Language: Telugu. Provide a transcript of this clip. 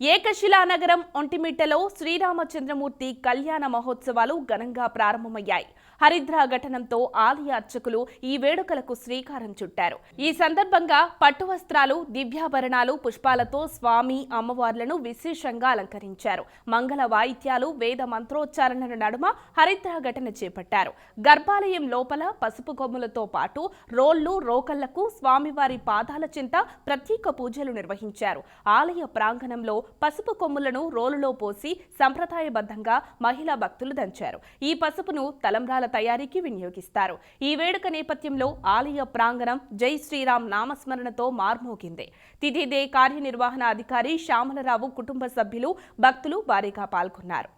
ఏకశిలానగరం ఒంటిమిట్టలో శ్రీరామచంద్రమూర్తి కళ్యాణ మహోత్సవాలు ఘనంగా ప్రారంభమయ్యాయి. హరిద్ర ఘటనంతో ఆలయ అర్చకులు ఈ వేడుకలకు శ్రీకారం చుట్టారు. ఈ సందర్భంగా పట్టు వస్త్రాలు దివ్యాభరణాలు పుష్పాలతో స్వామి అమ్మవార్లను విశేషంగా అలంకరించారు. మంగళ వాయిద్యాలు వేద మంత్రోచ్చారణల నడుమ హరిద్ర ఘటన చేపట్టారు. గర్భాలయం లోపల పసుపు కొమ్ములతో పాటు రోళ్ళు రోకళ్ళకు స్వామివారి పాదాల చింత ప్రత్యేక పూజలు నిర్వహించారు. ఆలయ ప్రాంగణంలో పసుపు కొమ్ములను రోలులో పోసి సంప్రదాయబద్ధంగా మహిళా భక్తులు దంచారు. ఈ పసుపును తలంబ్రాల తయారీకి వినియోగిస్తారు. ఈ వేడుక నేపథ్యంలో ఆలయ ప్రాంగణం జై శ్రీరామ్ నామస్మరణతో మార్మోగింది. తిథిదే కార్యనిర్వహణ అధికారి శ్యామలరావు కుటుంబ సభ్యులు భక్తులు భారీగా పాల్గొన్నారు.